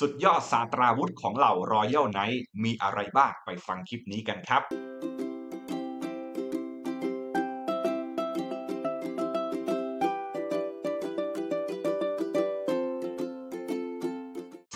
สุดยอดศาสตราวุธของเหล่ารอยัลไนท์มีอะไรบ้างไปฟังคลิปนี้กันครับ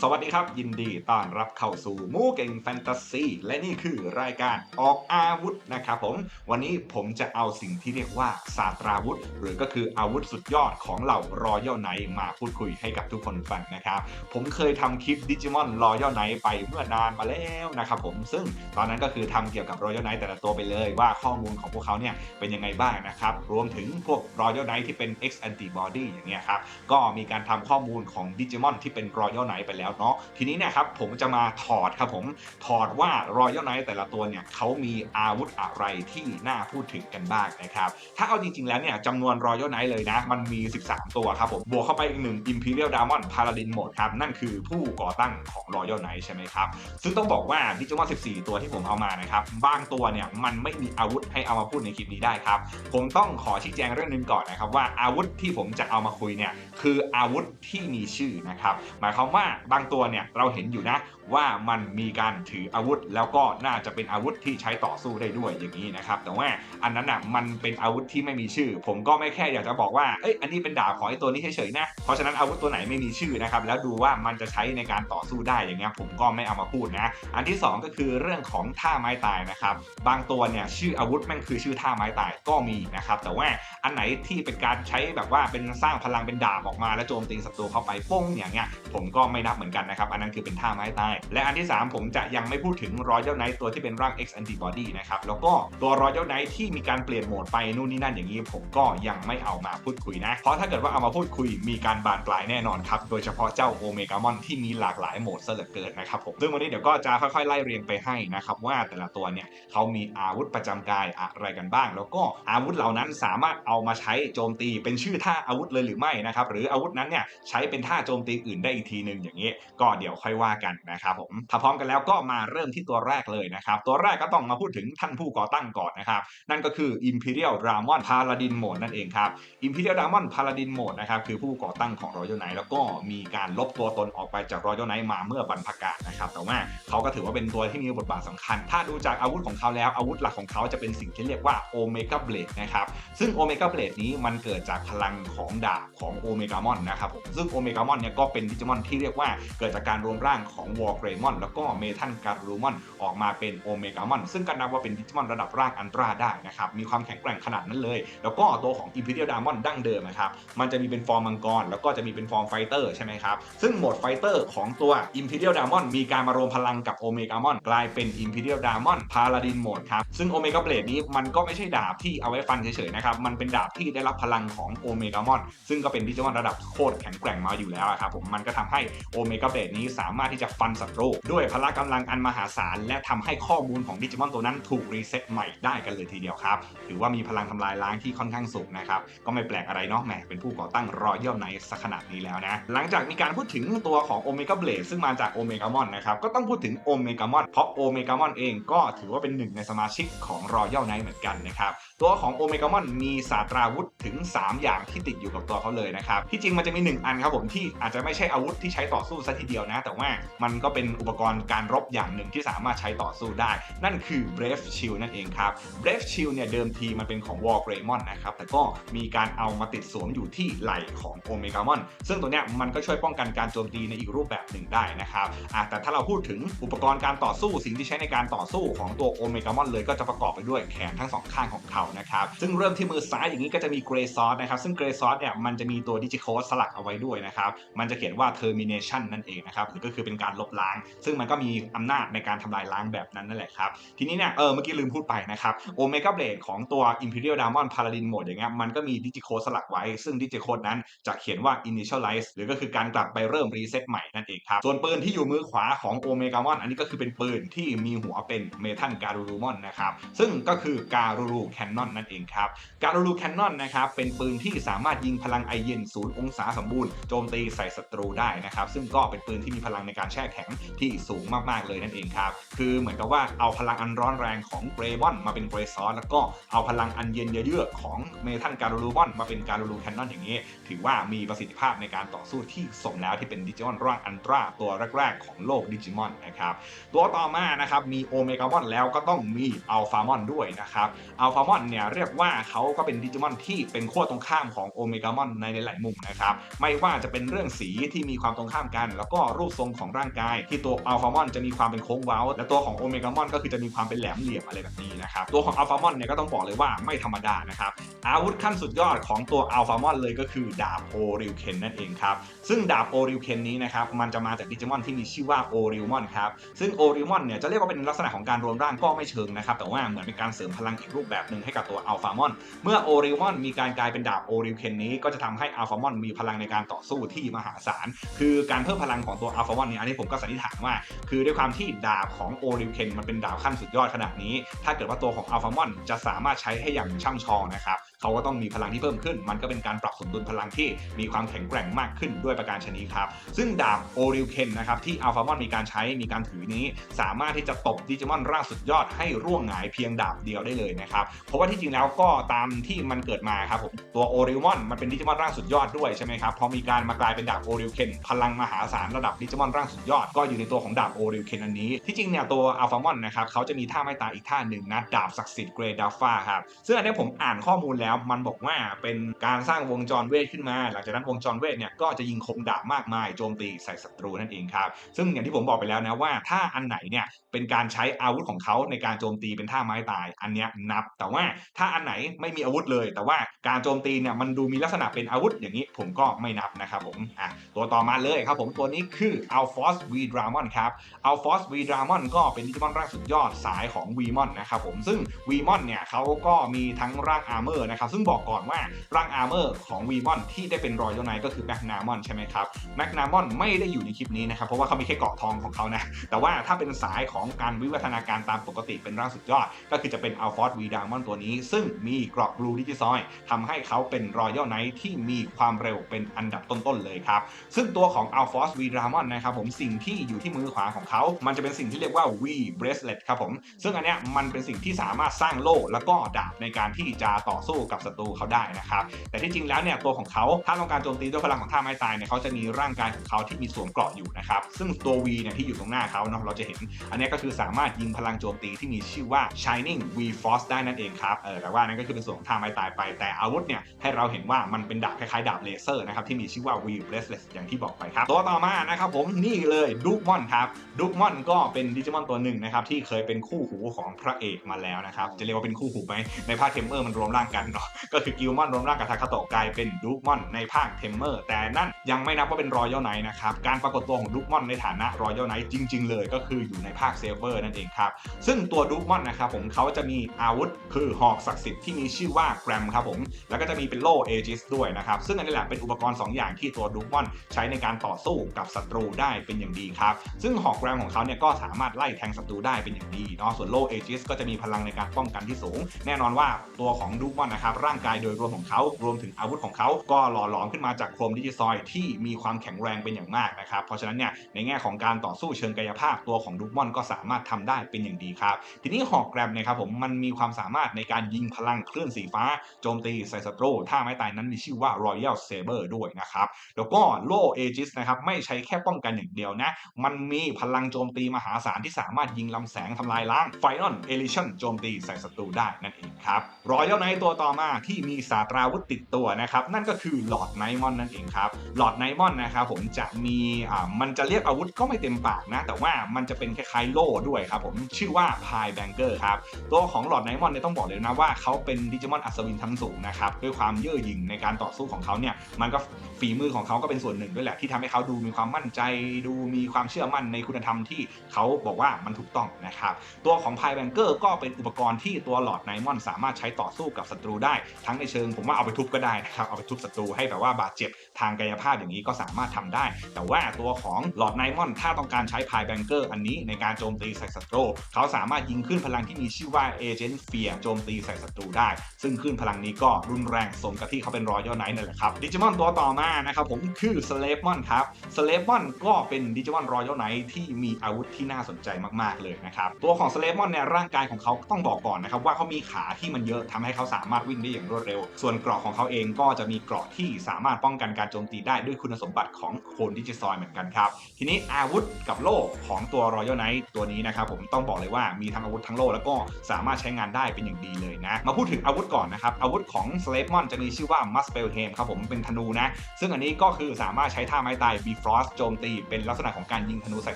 สวัสดีครับ ยินดีต้อนรับเข้าสู่มูเก่งแฟนตาซีและนี่คือรายการออกอาวุธนะครับผมวันนี้ผมจะเอาสิ่งที่เรียกว่าศาสตราวุธ หรือก็คืออาวุธสุดยอดของเหล่ารอยัลไนท์มาพูดคุยให้กับทุกคนฟังนะครับผมเคยทำคลิปดิจิมอนรอยัลไนท์ไปเมื่อนานมาแล้วนะครับผมซึ่งตอนนั้นก็คือทำเกี่ยวกับรอยัลไนท์แต่ละตัวไปเลยว่าข้อมูลของพวกเขาเนี่ยเป็นยังไงบ้างนะครับรวมถึงพวกรอยัลไนท์ที่เป็น X antibody อย่างเงี้ยครับก็มีการทำข้อมูลของดิจิมอนที่เป็นรอยัลไนท์ไปแล้วเนาะทีนี้เนี่ยครับผมจะมาถอดครับผมถอดว่ารอยัลไนท์แต่ละตัวเนี่ยเขามีอาวุธอะไรที่น่าพูดถึงกันบ้างนะครับถ้าเอาจริงๆแล้วเนี่ยจำนวนรอยัลไนท์เลยนะ มันมี 13 ตัวครับผมบวกเข้าไปอีกหนึ่ง Imperial Diamond Paladin Mode ครับนั่นคือผู้ก่อตั้งของ Royal Knight ใช่ไหมครับซึ่งต้องบอกว่าดิจิมอน14 ตัวที่ผมเอามานะครับบางตัวเนี่ยมันไม่มีอาวุธให้เอามาพูดในคลิปนี้ได้ครับผมต้องขอชี้แจงเรื่องหนึงก่อนนะครับว่าอาวุธที่ผมจะเอามาคุยเนี่ยคืออาวุธที่มีชื่อนะครับหมายความว่าบางางตัวเนี่ยเราเห็นอยู่นะว่ามันมีการถืออาวุธ แล้วก็น่าจะเป็นอาวุธที่ใช้ต่อสู้ได้ด้วยอย่างนี้นะครับแต่ว่าอันนั้นอะมันเป็นอาวุธที่ไม่มีชื่อ ผมก็ไม่แค่อยากจะบอกว่าเอ้ยอันนี้เป็นดาบของไอ้ตัวนี้เฉยๆนะเพราะฉะนั้นอาวุธตัวไหนไม่มีชื่อนะครับแล้วดูว่ามันจะใช้ในการต่อสู้ได้อย่างเงี้ยผมก็ไม่เอามาพูดนะอันที่สองก็คือเรื่องของท่าไม้ตายนะครับบางตัวเนี่ยชื่ออาวุธแม่งคือชื่อท่าไม้ตายก็มีนะครับแต่ว่าอันไหนที่เป็นการใช้แบบว่าเป็นสร้างพลังเป็นดาบออกมาแล้วโจมตีศัตรูเข้าไปป้งอย่างเงี้ยผมก็ไม่นับเหมือนกันนะครับ อันนั้นคือเป็นท่าไม้ตาย และอันที่ 3 ผมจะยังไม่พูดถึง Royal Knight ตัวที่เป็นร่าง X Antibody นะครับ แล้วก็ตัว Royal Knight ที่มีการเปลี่ยนโหมดไปนู่นนี่นั่นอย่างนี้ ผมก็ยังไม่เอามาพูดคุยนะ เพราะถ้าเกิดว่าเอามาพูดคุยมีการบานปลายแน่นอนครับ โดยเฉพาะเจ้าโอเมกามอนที่มีหลากหลายโหมดซะเหลือเกินนะครับผมซึ่งวันนี้เดี๋ยวก็จะค่อยๆไล่เรียงไปให้นะครับว่าแต่ละตัวเนี่ยเขามีอาวุธประจำกายอะไรกันบ้าง แล้วก็อาวุธเหล่านั้นสามารถเอามาใช้โจมตีเป็นชื่อท่าอาวุธเลยหรือไม่นะครับหรืออาวุธนั้นเนี่ยใช้เป็นท่าโจมตีอื่นได้อีกทีหนึ่งอย่างนี้ก็เดี๋ยวค่อยว่ากันนะครับผมถ้าพร้อมกันแล้วก็มาเริ่มที่ตัวแรกเลยนะครับ ตัวแรกก็ต้องมาพูดถึงท่านผู้ก่อตั้งก่อนนะครับ นั่นก็คือ Imperial Dramon Paladin Mode นั่นเองครับ Imperial Dramon Paladin Mode นะครับคือผู้ก่อตั้งของ Royal Knight แล้วก็มีการลบตัวตนออกไปจาก Royal Knight มาเมื่อบรรพกาศนะครับแต่ว่าเขาก็ถือว่าเป็นตัวที่มีบทบาทสำคัญ ถ้าดูจากอาวุธของเขาแล้วอาวุธหลักของเขาจะเป็นสิ่งที่เรียกว่า Omega Blade นะครับซึ่ง Omega Blade นี้มันเกิดจากพลังของดาบของ Omegamon นะครับซึ่ง Omegamon เนี่ยก็เป็นดิจิมอนที่เรียกว่าเกิดจากการรวมร่างของ War Greymon แล้วก็เมทัลการูมอนออกมาเป็นโอเมกามอนซึ่งก็นับว่าเป็นดิจิมอนระดับร่างอันตราได้นะครับมีความแข็งแกร่งขนาดนั้นเลย แล้วก็ตัวของ Imperial Diamond ดั้งเดิมนะครับมันจะมีเป็นฟอร์มมังกรแล้วก็จะมีเป็นฟอร์มไฟเตอร์ใช่ไหมครับซึ่งโหมดไฟเตอร์ของตัว Imperial Diamond มีการมารวมพลังกับโอเมกามอนกลายเป็น Imperial Diamond Paladin Mode ครับซึ่งโอเมกาเบลดนี้มันก็ไม่ใช่ดาบที่เอาไว้ฟันเฉยๆนะครับมันเป็นดาบที่ได้รับพลังของโอเมกามอนซึ่งก็เป็นดิจิมอนระดับโคตรแข็งแกร่งมาอยู่แล้วครับผมมันก็ทำให้โอเมกาเบดนี้สามารถที่จะฟันศัตรูด้วยพละกำลังอันมหาศาล และทำให้ข้อมูลของดิจิมอนตัวนั้นถูกรีเซ็ตใหม่ได้กันเลยทีเดียวครับ ถือว่ามีพลังทำลายล้างที่ค่อนข้างสูงนะครับ ก็ไม่แปลกอะไรเนาะแหมเป็นผู้ก่อตั้งรอยัลไนท์สักขนาดนี้แล้วนะ หลังจากมีการพูดถึงตัวของโอเมกาเบลดซึ่งมาจากโอเมกามอนนะครับ ก็ต้องพูดถึงโอเมกามอนเพราะโอเมกามอนเองก็ถือว่าเป็นหนึ่งในสมาชิกของรอยัลไนท์เหมือนกันนะครับ ตัวของโอเมกามอนมีศาสตราวุธถึง 3 อย่างที่ติดอยู่กับตัวเขาเลยนะครับที่จริงมันจะมี 1 อันครับผมที่อาจจะไม่ใช่อาวุธที่ใช้ต่อสู้ซะทีเดียวนะ แต่ว่ามันก็เป็นอุปกรณ์การรบอย่างหนึ่งที่สามารถใช้ต่อสู้ได้ นั่นคือ Brave Shield นั่นเองครับ Brave Shield เนี่ยเดิมทีมันเป็นของ War Greymon นะครับ แต่ก็มีการเอามาติดสวมอยู่ที่ไหล่ของ Omegamon ซึ่งตัวเนี้ยมันก็ช่วยป้องกันการโจมตีในอีกรูปแบบหนึ่งได้นะครับอะแต่ถ้าเราพูดถึงอุปกรณ์การต่อสู้สิ่งที่ใช้ในการต่อสู้ของตัว Omegamon เลยก็จะประกอบไปด้วยแขนทั้งสองข้างของเขานะครับ ซึ่งเริ่มที่มือซ้ายอย่างนี้ก็จะมี Grey Sword นะครับ ซึ่ง Grey Sword เนี่ยมันจะมีตัวดิจิโคสลักเอาไว้ด้วยนะครับ มันจะเขียนว่า termination นั่นเองนะครับหรือก็คือเป็นการลบล้าง ซึ่งมันก็มีอำนาจในการทำลายล้างแบบนั้นนั่นแหละครับทีนี้เนี่ยเออเมื่อกี้ลืมพูดไปนะครับโอเมก้าเบลดของตัว Imperial Diamond Paladin Mode อย่างเงี้ยมันก็มีดิจิโคสลักไว้ ซึ่งดิจิโคดนั้นจะเขียนว่า initialize หรือก็คือการกลับไปเริ่มรีเซ็ตใหม่นั่นเองครับส่วนปืนที่อยู่มือขวาของโอเมก้ามอนอันนี้ก็คือเป็นปืนที่มีหัวเป็นเมทัลการูรูมอนนะครับซึ่งก็คือการูรูแคนนอนนั่นเองครับการูรูแคนนอนนะครับเป็นปืนที่สามารถยิงพลังไอเย็นศูนย์องศาสมบูรณ์โจมตีใส่ศัตรูได้นะครับซึ่งกก็เป็นปืนที่มีพลังในการแช่แข็งที่สูงมากๆเลยนั่นเองครับ คือเหมือนกับว่าเอาพลังอันร้อนแรงของเกรบอนมาเป็นเกรซอสแล้วก็เอาพลังอันเย็นเยือกของเมทัลการูรูบอนมาเป็นการูรูแคนนอนอย่างนี้ ถือว่ามีประสิทธิภาพในการต่อสู้ที่สมแล้วที่เป็นดิจิมอนร่างอันตราตัวแรกๆของโลกดิจิมอนนะครับตัวต่อมานะครับมีโอเมกามอนแล้วก็ต้องมีอัลฟามอนด้วยนะครับอัลฟามอนเนี่ยเรียกว่าเขาก็เป็นดิจิมอนที่เป็นขั้วตรงข้ามของโอเมกามอนในหลายๆมุมนะครับไม่ว่าจะเป็นเรื่องสีที่มีความตรงข้ามกันแล้วก็รูปทรงของร่างกาย ที่ตัวอัลฟามอนจะมีความเป็นโค้งเว้า และตัวของโอเมกามอนก็คือจะมีความเป็นแหลมเหลี่ยมอะไรแบบนี้นะครับตัวของอัลฟามอนเนี่ยก็ต้องบอกเลยว่าไม่ธรรมดานะครับอาวุธขั้นสุดยอดของตัวอัลฟามอนเลยก็คือดาบโอริวเคนนั่นเองครับซึ่งดาบโอริวเคนนี้นะครับมันจะมาจากดิจิมอนที่มีชื่อว่าโอริวมอนครับซึ่งโอริวมอนเนี่ยจะเรียกว่าเป็นลักษณะของการรวมร่างก็ไม่เชิงนะครับแต่ว่าเหมือนเป็นการเสริมพลังอีกรูปแบบหนึ่งให้กับตัวอัลฟามอนเมื่อโอริวอนมีการกลายเป็นดาบโอริวเคนนี้ก็จะทำให้อัลฟามอนมีพลังในการต่อสู้ที่มหาศาลคือการเพิ่มพลังของตัวอัลฟามอนเนี่ยอันนี้ผมก็สันนิษฐานว่า คือด้วยความที่ดาบของโอริวเคนมันเป็นดาบขั้นสุดยอดขนาดนี้ ถ้าเกิดว่าตัวของอัลฟามอนจะสามารถใช้ให้อย่างช่ำชองนะครับ เขาก็ต้องมีพลังที่เพิ่มขึ้น มันก็เป็นการปรับสมดุลพลังที่มีความแข็งแกร่งมากขึ้นด้วยประการชนีครับ ซึ่งดาบโอริวเคนนะครับที่อัลฟามอนมีการใช้มีการถือนี้ สามารถที่จะตบดิจิมอนร่างสุดยอดให้ร่วงหงายเพียงดาบเดียวได้เลยนะครับ เพราะว่าที่จริงแล้วก็ตามที่มันเกิดมาครับผมตัวโอริวอนมันเป็นดิจิมอนร่างสุดยอดด้วยใช่ไหมครับพอมีการมากลายเป็นดาบโอริวเคนพลังมหาศาลระดับดิจิมอนร่างสุดยอดก็อยู่ในตัวของดาบโอริวเคนอันนี้ที่จริงเนี่ยตัวอัลฟามอนนะครับเขาจะมีท่าไม่ตายอีกท่าหนึ่งนะดาบศักดิ์สิทธิ์เกรดาฟ้าครับซึ่งอันนี้ผมอ่านข้อมูลแล้วมันบอกว่าเป็นการสร้างวงจรเวทขึ้นมา หลังจากนั้นวงจรเวทเนี่ยก็จะยิงคมดาบมากมายโจมตีใส่ศัตรูนั่นเองครับซึ่งอย่างที่ผมบอกไปแล้วนะว่าถ้าอันไหนเนี่ยเป็นการใช้อาวุธของเขาในการโจมตีเป็นท่าไม้ตาย อันเนี้ยนับ แต่ว่าถ้าอันไหนไม่มีอาวุธเลย แต่ว่าการโจมตีเนี่ยมันดูมีลักษณะเป็นอาวุธอย่างนี้ผมก็ไม่นับนะครับผมอะตัวต่อมาเลยครับผมตัวนี้คือ Alphos V Dramon ครับ Alphos V Dramon ก็เป็นดิจิมอนร่างสุดยอดสายของ V Mon นะครับผมซึ่ง V Mon เนี่ยเขาก็มีทั้งร่าง Armor นะครับซึ่งบอกก่อนว่าร่าง Armor ของ V Mon ที่ได้เป็นรอย l ไนก็คือ Magnamon ใช่ไหมครับ Magnamon ไม่ได้อยู่ในคลิปนี้นะครับเพราะว่าเขามีแค่เกาะทองของเขานะแต่ว่าถ้าเป็นสายของการวิวัฒนาการตามปกติเป็นร่างสุดยอด ก็คือจะเป็น Alphos V Dramon ตัวนี้ ซึ่งมีเกราะ Blue Digisoy ทำให้เขาเป็นรอย l ไนที่มีความเร็วเป็นอันดับต้นๆเลยครับซึ่งตัวของ Alphos V Dramon นะครับผมสิ่งที่อยู่ที่มือขวาของเขา มันจะเป็นสิ่งที่เรียกว่า V Bracelet ครับผม ซึ่งอันเนี้ยมันเป็นสิ่งที่สามารถสร้างโล่แล้วก็ดาบในการที่จะต่อสู้กับศัตรูเขาได้นะครับ แต่ที่จริงแล้วเนี่ยตัวของเขาถ้าต้องการโจมตีด้วยพลังของท่าไม้ตายเนี่ยเขาจะมีร่างกายของเขาที่มีสวมเกราะอยู่นะครับ ซึ่งตัว V เนี่ยที่อยู่ตรงหน้าเขาเนาะเราจะเห็น อันนี้ก็คือสามารถยิงพลังโจมตีที่มีชื่อว่า Shining V Force ได้นั่นเองครับเออแต่ว่านั่นก็คือเป็นส่วนของท่าไม้ตายไป แต่อาวุธเนี่ยให้เราเห็นว่ามันเป็นดาบคล้ายๆดาบเลเซอร์นะครับที่มีชื่อว่า V Bracelet อย่างที่บอกไปครับ ตัวต่อมานะครับผมนี่เลยดูมอนครับดูมอนก็เป็นดิจิมอนตัวหนึ่งนะครับที่เคยเป็นคู่หูของพระเอกมาแล้วนะครับจะเรียกว่าเป็นคู่หูไหมในภาคเทมเมอร์มันรวมร่างกันเนาะก็คือกิลมอนรวมร่างกับทาคาโตะกลายเป็นดูมอนในภาคเทมเมอร์แต่นั่นยังไม่นับว่าเป็นรอยัลไนท์นะครับการปรากฏตัวของดูมอนในฐานะรอยัลไนท์จริง ๆ เลยก็คืออยู่ในภาคเซเวอร์นั่นเองครับซึ่งตัวดูมอนนะครับผมเขาจะมีอาวุธคือหอกศักดิ์สิทธิ์ที่มีชื่อว่าแกรมครับผมแล้วก็จะมีเป็นโล่เอจิสด้วยนะครับซึ่งอันนี้แหละเป็นอุปกรณ์ 2 อย่างที่ตัวดูมอนใช้ในการต่อสู้กับศัตรูได้เป็นอย่างดีครับซึ่งหอกแกรมของเขาเนี่ยก็สามารถไล่แทงศัตรูได้เป็นอย่างดีเนาะส่วนโล่เอจิสก็จะมีพลังในการป้องกันที่สูง แน่นอนว่าตัวของดูมอนนะครับร่างกายโดยรวมของเขารวมถึงอาวุธของเขาก็หล่อหลอมขึ้นมาจากโครมดิจิซอยที่มีความแข็งแรงเป็นอย่างมากนะครับเพราะฉะนั้นเนี่ยในแง่ของการต่อสู้เชิงกายภาพตัวของดูมอนก็สามารถทำได้เป็นอย่างดีครับ ทีนี้หอกแกรมนี่ยครับผมมันมีความสามารถในการยิงพลังคลื่นสีฟ้าโจมตีใส่ศัตรูถ้าไม้ตายนั้นมีชื่อว่า Royal Saber ด้วยนะครับแล้วก็โล่เอจิสนะครับไม่ใช้แค่ป้องกันอย่างเดียวนะมันมีพลังโจมตีมหาศาลที่สามารถยิงลำแสงทำลายล้าง Final Elision โจมตีใส่ศัตรูได้นั่นเองครับรอยัลไนตัวต่อมาที่มีศาตราวุธติดตัวนะครับ นั่นก็คือหลอดไนมอนนั่นเองครับหลอดไนมอนนะครับผมจะมีอ่ามันจะเรียกอาวุธก็ไม่เต็มปากนะ แต่ว่ามันจะเป็นคล้ายๆโล่ด้วยครับผมชื่อว่าพายแบงเกอร์ครับตัวของหลอดไนมอนเนี่ยต้องบอกเลยนะว่าเขาเป็นดิจิมอนอัศวินทั้งสูงนะครับด้วยความเย่อหยิ่งในการต่อสู้ของเขาเนี่ยมันก็ฝีมือของเขาก็เป็นส่วนหนึ่งด้วยแหละที่ทำให้เขาดูมีความมั่นใจ ดูมีความเชื่อมั่นในคุณธรรมที่เขาบอกว่ามันถูกต้องนะครับตัวของพายแบงเกอร์ก็เป็นอุปกรณ์ที่ตัวหลอดไนมอนสามารถใช้ต่อสู้กับศัตรูได้ทั้งในเชิงผมว่าเอาไปทุบก็ได้นะครับเอาไปทุบศัตรูให้แบบว่าบาดเจ็บทางกายภาพอย่างนี้ก็สามารถทำได้ แต่ว่าตัวของหลอดไนมอนถ้าต้องการใช้พายแบงเกอร์อันนี้ในการโจมตีใส่ศัตรูเขาสามารถยิงขึ้นพลังที่มีชื่อว่าเอเจนต์เฟียโจมตีใส่ศัตรูได้ ซึ่งขึ้นพลังนี้ก็รุนแรงสมกับที่เขาเป็นรอยัลไนท์นั่นแหละครับดิจิมอนตัวต่อมานะครับผมคือสเลฟมอนครับสเลฟมอนก็เป็นดิจิมอนรอยัลไนท์ที่มีอาวุธที่น่าสนใจมากๆเลยนะครับตัวของสเลฟมอนเนี่ยร่างกายของเขาต้องบอกก่อนนะครับว่าเขามีขาที่มันเยอะทำให้เขาสามารถวิ่งได้อย่างรวดเร็ว ส่วนเกราะของเขาเองก็จะมีเกราะที่สามารถป้องกันการโจมตีได้ด้วยคุณสมบัติของโคนดิจิซอยเหมือนกันครับ ทีนี้อาวุธกับโล่ของตัวรอยัลไนท์ตัวนี้นะครับผมต้องบอกเลยว่ามีทั้งอาวุธทั้งโล่แล้วก็สามารถใช้งานได้เป็นอย่างดีเลยนะ มาพูดถึงอาวุธก่อนนะครับ อาวุธของสเลฟมอนจะมีชื่อว่ามัสเปลเฮมครับผมเป็นธนูนะ ซึ่งอันนี้ก็คือสามารถใช้ท่าไม้ตายบีฟรอสโจมตีเป็นลักษณะของการยิงธนูใส่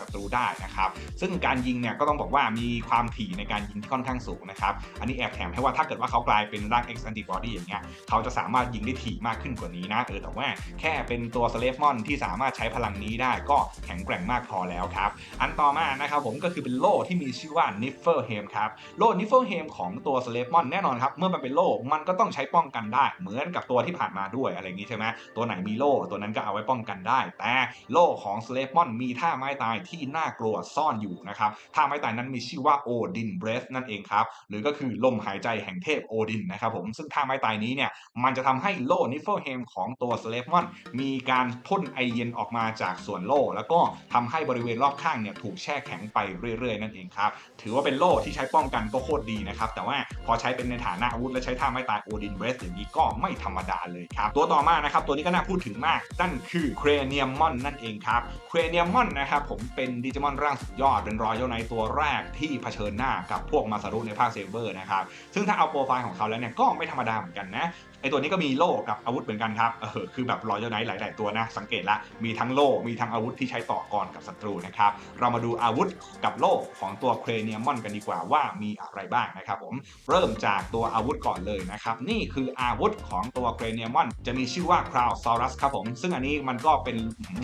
ศัตรูได้นะครับซึ่งการยิงเนี่ยก็ต้องบอกว่ามีความถี่ในการยิงที่ค่อนข้างสูงนะครับอันนี้แอบแถมให้ว่าถ้าเกิดว่าเขากลายเป็นร่าง X antibody อย่างเงี้ยเขาจะสามารถยิงได้ถี่มากขึ้นกว่านี้นะเออแต่ว่าแค่เป็นตัวสเลฟมอนที่สามารถใช้พลังนี้ได้ก็แข็งแกร่งมากพอแล้วครับ อันต่อมานะครับผมก็คือเป็นโล่ที่มีชื่อว่านิฟเฟอร์เฮมครับโล่นิฟเฟอร์เฮมของตัวสเลฟมอนแน่นอนครับเมื่อมันเป็นโล่มันก็ต้องใช้ป้องกันได้ เหมือนกับตัวที่ผ่านมาด้วยอะไรอย่างนี้ใช่ไหมตัวไหนมีโล่ตัวนั้นก็เอาไว้ป้องกันได้ แต่โล่ของสเลฟมอนมีท่าไม้ตายที่น่ากลัวซ่อนอยู่นะครับท่าไม้ตายนั้นมีชื่อว่าโอดินเบรสนั่นเองครับหรือก็คือลมหายใจแห่งเทพโอดินนะครับผมซึ่งท่าไม้ตายนี้เนี่ยมันจะทำให้โล่นิฟเฟอร์เฮมของตัวสเลฟมอนมีการพ่นไอเย็นออกมาจากส่วนโล่ แล้วก็ทำให้บริเวณรอบข้างเนี่ยถูกแช่แข็งไปเรื่อยๆ นั่นเองครับถือว่าเป็นโล่ที่ใช้ป้องกันก็โคตรดีนะครับแต่ว่าพอใช้เป็นในฐานะอาวุธและใช้ท่าไม้ตายโอดินเบรสอย่างนี้ก็ไม่ธรรมดาเลยครับตัวต่อมานะครับตัวนี้ก็น่าพูดถึงมากนั่นคือเครเนียมมอนนั่นเองครับเครเนียมมอนนะครับผมเป็นดิจิมอนร่างสุดยอดเป็นรอยัลในตัวแรกที่เผชิญหน้ากับพวกมาซารุในภาคเซเบอร์นะครับซึ่งถ้าเอาโปรไฟล์ของเขาแล้วเนี่ยก็ไม่ธรรมดาเหมือนกันนะ ไอตัวนี้ก็มีโล่กับอาวุธเหมือนกันครับ เออ คือแบบรอยัลไนท์หลาย ๆ ตัวนะ สังเกตละ มีทั้งโล่ มีทั้งอาวุธที่ใช้ต่อกรกับศัตรูนะครับ เรามาดูอาวุธกับโล่ของตัวเครเนียมอนกันดีกว่าว่ามีอะไรบ้างนะครับผม เริ่มจากตัวอาวุธก่อนเลยนะครับ นี่คืออาวุธของตัวเครเนียมอน จะมีชื่อว่าคราวซอรัสครับผม ซึ่งอันนี้มันก็เป็น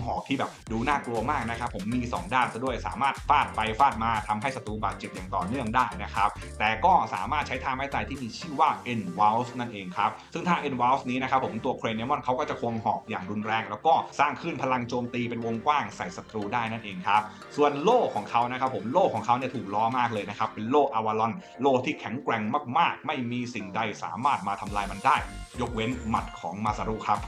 หอกที่แบบดูน่ากลัวมากนะครับผม มี 2 ด้านซะด้วย สามารถฟาดไปฟาดมาทำให้ศัตรูบาดเจ็บอย่างต่อเนื่องได้นะครับ แต่ก็สามารถใช้ท่าไม้ตายที่มีชื่อว่า N w a l s นั่นเองครับ ซึ่งท่า N w a l s นี้นะครับผมตัวเครเนมอนเขาก็จะควงหอกอย่างรุนแรง แล้วก็สร้างขึ้นพลังโจมตีเป็นวงกว้างใส่ศัตรูได้นั่นเองครับ ส่วนโล่ของเขานะครับผมโล่ของเขาเนี่ยถูกล้อมากเลยนะครับ เป็นโล่อวารอน โล่ที่แข็งแกร่งมากๆ ไม่มีสิ่งใดสามารถมาทำลายมันได้ ยกเว้นหมัดของมาซารุครับ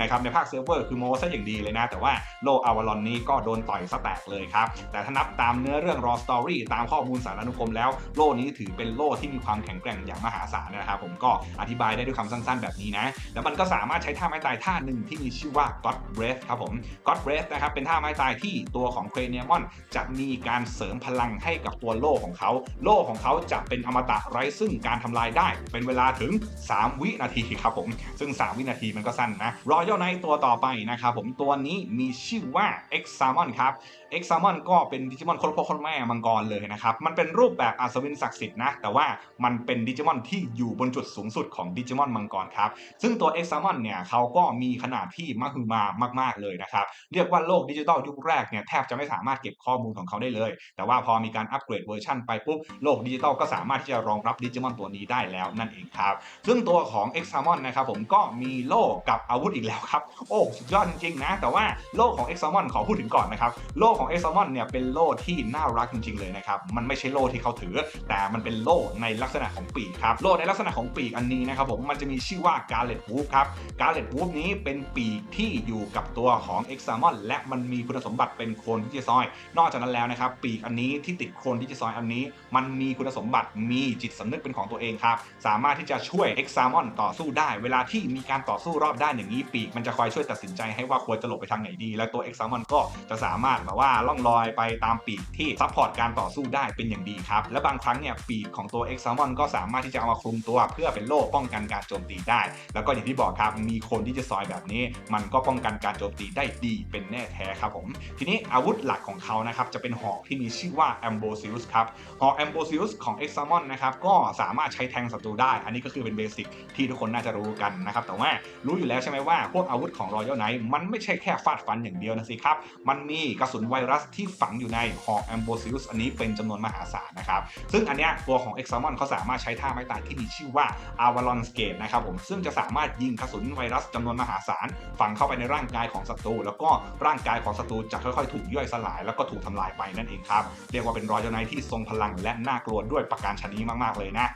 นะครับในภาคเซิร์ฟเวอร์คือโมซะอย่างดีเลยนะ แต่ว่าโลอาวารอนนี้ก็โดนต่อยสแตกเลยครับ แต่ถ้านับตามเนื้อเรื่องรอสตอรี่ตามข้อมูลสารานุกรมแล้วโล่นี้ถือเป็นโล่ที่มีความแข็งแกร่งอย่างมหาศาลนะครับผมก็อธิบายได้ด้วยคำสั้นๆ แบบนี้นะ แล้วมันก็สามารถใช้ท่าไม้ตายท่าหนึ่งที่มีชื่อว่า God Breath ครับผม God Breath นะครับเป็นท่าไม้ตายที่ตัวของเครเนียมอนจะมีการเสริมพลังให้กับตัวโล่ของเขา โล่ของเขาจะเป็นอมตะไร้ซึ่งการทำลายได้ เป็นเวลาถึง 3 วินาทีครับผม ซึ่ง 3 วินาทีมันก็สั้นนะ Royal Knight ตัวต่อไปนะครับผมตัวนี้มีชื่อว่า X s a m o n ครับ X s a m o n ก็เป็นดิจิมอนคนพ่อคนแม่มังกรเลยนะครับ มันเป็นรูปแบบอัศวินศักดิ์สิทธิ์นะ แต่ว่ามันเป็นดิจิมอนที่อยู่บนจุดสูงสุดของดิจิมอนมังกรครับ ซึ่งตัว X Salmon เนี่ยเขาก็มีขนาดที่มหึมามาก ๆ เลยนะครับ เรียกว่าโลกดิจิตอลยุคแรกเนี่ยแทบจะไม่สามารถเก็บข้อมูลของเขาได้เลย แต่ว่าพอมีการอัปเกรดเวอร์ชันไปปุ๊บ โลกดิจิตอลก็สามารถที่จะรองรับดิจิมอนตัวนี้ได้แล้วนั่นเองครับ ซึ่งตัวของ X Salmon นะครับผมก็มีโล่กับอาวุธอีกแล้วครับ โอ้สุดยอดจริงๆนะ แต่ว่าโล่ของ X Salmon ขอพูดถึงก่อนนะครับ โล่ของ X Salmon เนี่ยเป็นโล่ที่น่ารักจริงๆเลยนะครับ มันไม่ใช่โล่ที่เขาถือ แต่มันเป็นโล่ในลักษณะของปีกครับ โล่ในลักษณะของปีกอันนี้นะครับผมมันจะมีชื่อว่า Garlet Wolf ครับ Garlet Wolf นี้เป็นปีกที่อยู่กับตัวของ X Salmon และมันมีคุณสมบัติเป็นโคลนดิจิซอย นอกจากนั้นแล้วนะครับ ปีกอันนี้ที่ติดโคลนดิจิซอยอันนี้ มันมีคุณสมบัติมีจิตสำนึกเป็นของตัวเองครับ สามารถที่จะช่วย X Salmon ต่อสู้ได้ เวลาที่มีการต่อสู้รอบด้านอย่างนี้ ปีกมันจะคอยช่วยตัดสินใจให้ว่าควรจะหลบไปทางไหนดี และตัว X Salmon ก็จะสามารถแบบว่าล่องลอยไปตามปีกที่ซัพพอร์ตการต่อสู้ได้เป็นอย่างดีครับและบางครั้งเนี่ยปีกของตัว X Salmon ก็สามารถที่จะเอามาคลุมตัวเพื่อเป็นโล่ป้องกันการโจมตีได้ แล้วก็อย่างที่บอกครับมีคลนดิจิซอยแบบนี้ มันก็ป้องกันการโจมตีได้ดีเป็นแน่แท้ครับผมทีนี้อาวุธหลักของเขานะครับจะเป็นหอกที่มีชื่อว่า Ambrosius ครับหอก Ambrosius ของ X a m o n นะครับก็สามารถใช้แทงศัตรูได้ อันนี้ก็คือเป็นเบสิกที่ทุกคนน่าจะรู้กันนะครับแต่ว่ารู้อยู่แล้วใช่ไหมว่าพวกอาวุธของ Royal Knight มันไม่ใช่แค่ฟาดฟันอย่างเดียวนะสิครับมันมีกระสุนไวรัสที่ฝังอยู่ในหอก Ambrosius อันนี้เป็นจำนวนมหาศาลนะครับซึ่งอันเนี้ยตัวของ X a m o n เขาสามารถใช้ท่าไม้ตายที่มีชื่อว่า Avalon Skate นะครับนะครับผมซึ่งจะสามารถยิงกระสุนไวรัสจำนวนมหาศาลฝังเข้าไปในร่างกายของศัตรูแล้วก็ร่างกายของศัตรูจะค่อยๆ ถูกย่อยสลาย แล้วก็ถูกทำลายไปนั่นเองครับเรียกว่าเป็นรอยเจ้าไนที่ทรงพลังและน่ากลัวด้วยประการชนีมากๆเลยนะ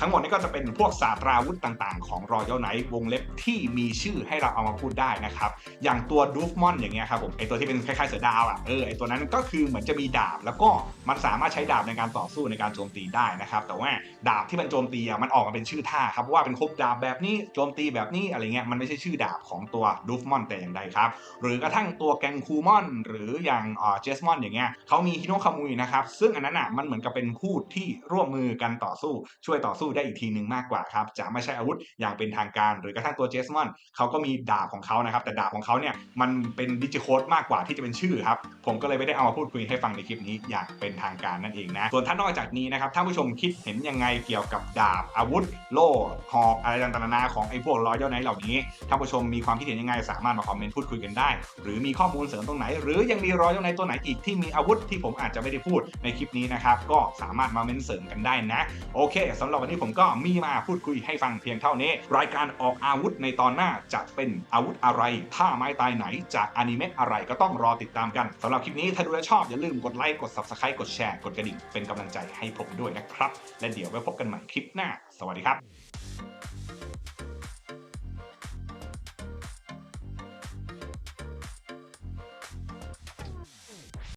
ทั้งหมดนี้ก็จะเป็นพวกศาสตราวุธต่างๆ ของรอยัลไนท์วงเล็บที่มีชื่อให้เราเอามาพูดได้นะครับ อย่างตัวดูฟมอนอย่างเงี้ยครับผมไอตัวที่เป็นคล้ายๆเสือดาวอะเออไอตัวนั้นก็คือเหมือนจะมีดาบ แล้วก็มันสามารถใช้ดาบในการต่อสู้ในการโจมตีได้นะครับ แต่ว่าดาบที่มันโจมตีอะมันออกมาเป็นชื่อท่าครับว่าเป็นคบดาบแบบนี้โจมตีแบบนี้อะไรเงี้ยมันไม่ใช่ชื่อดาบของตัวดูฟมอนแต่อย่างใดครับหรือกระทั่งตัวแกงคูมอนหรืออย่างเจสมอนอย่างเงี้ยเขามีฮิโนคามุยนะครับซึ่งอันนั้นอะมันเหมือนกับเป็นคู่ที่ร่วมมือกันต่อสู้ช่วยต่อสู้ได้อีกทีหนึ่งมากกว่าครับจะไม่ใช่อาวุธอย่างเป็นทางการ หรือกระทั่งตัวเจสมอนเขาก็มีดาบของเขานะครับแต่ดาบของเขาเนี่ยมันเป็นดิจิโคดมากกว่าที่จะเป็นชื่อครับผมก็เลยไม่ได้เอามาพูดคุยให้ฟังในคลิปนี้อย่างเป็นทางการนั่นเองนะส่วนท่านนอกจากนี้นะครับท่านผู้ชมคิดเห็นยังไงเกี่ยวกับดาบอาวุธ โล่หอกอะไรต่างๆนานาของไอ้พวกรอยย่อไนเหล่านี้ท่านผู้ชมมีความคิดเห็นยังไงสามารถมาคอมเมนต์พูดคุยกันได้ หรือมีข้อมูลเสริมตรงไหน หรือยังมีรอยย่อไนตัวไหนอีกที่มีอาวุธที่ผมอาจจะไม่ได้พูดในคลิปนี้นะครับก็สามารถมาเมนเสริมกันได้นะโอเคสำหรับวันนี้ผมก็มีมาพูดคุยให้ฟังเพียงเท่านี้ รายการออกอาวุธในตอนหน้าจะเป็นอาวุธอะไรท่าไม้ตายไหนจากอนิเมะอะไรก็ต้องรอติดตามกันสำหรับคลิปนี้ถ้าดูแลชอบอย่าลืมกดไลค์กด subscribe กดแชร์กดกระดิ่งเป็นกำลังใจให้ผมด้วยนะครับ และเดี๋ยวไว้พบกันใหม่คลิปหน้า สวัสดีครับ